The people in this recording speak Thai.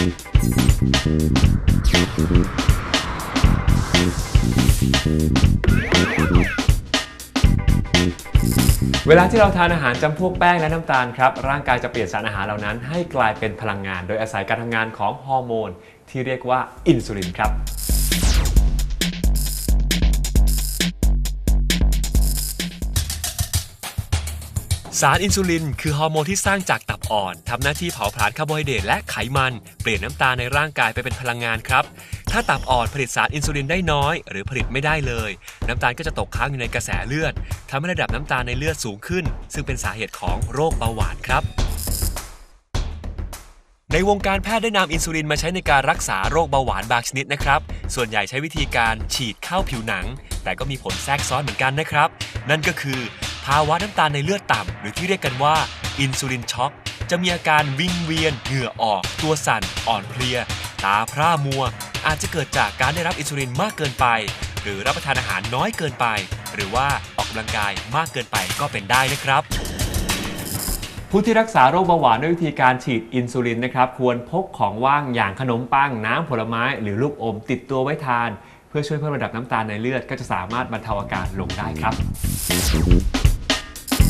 เวลาที่เราทานอาหารจำพวกแป้งและน้ำตาลครับ ร่างกายจะเปลี่ยนสารอาหารเหล่านั้นให้กลายเป็นพลังงาน โดยอาศัยการทำงานของฮอร์โมน ที่เรียกว่าอินซูลินครับ สารอินซูลิน คือฮอร์โมนที่สร้างจากตับอ่อนทำหน้าที่เผาผลาญคาร์โบไฮเดรตและไขมัน เปลี่ยนน้ำตาลในร่างกายไปเป็นพลังงานครับ ถ้าตับอ่อนผลิตสารอินซูลินได้น้อย หรือผลิตไม่ได้เลย น้ำตาลก็จะตกค้างอยู่ในกระแสเลือดทำให้ระดับน้ำตาลในเลือดสูงขึ้น ซึ่งเป็นสาเหตุของโรคเบาหวานครับในวงการแพทย์ได้นำอินซูลินมาใช้ในการรักษาโรคเบาหวานบางชนิดนะครับ ส่วนใหญ่ใช้วิธีการฉีดเข้าผิวหนัง แต่ก็มีผลแทรกซ้อนเหมือนกันนะครับ นั่นก็คือ ภาวะน้ำตาลในเลือดต่ำหรือที่เรียกกันว่าอินซูลินช็อกจะมีอาการวิงเวียน เหงื่อออก ตัวสั่น อ่อนเพลีย ตาพร่ามัว อาจจะเกิดจากการได้รับอินซูลินมากเกินไป หรือรับประทานอาหารน้อยเกินไป หรือว่าออกกำลังกายมากเกินไปก็เป็นได้นะครับผู้ที่รักษาโรคเบาหวานด้วยวิธีการฉีดอินซูลินนะครับควรพกของว่างอย่างขนมปัง น้ำผลไม้ หรือลูกอมติดตัวไว้ทาน เพื่อช่วยเพิ่มระดับน้ำตาลในเลือดก็จะสามารถบรรเทาอาการลงได้ครับ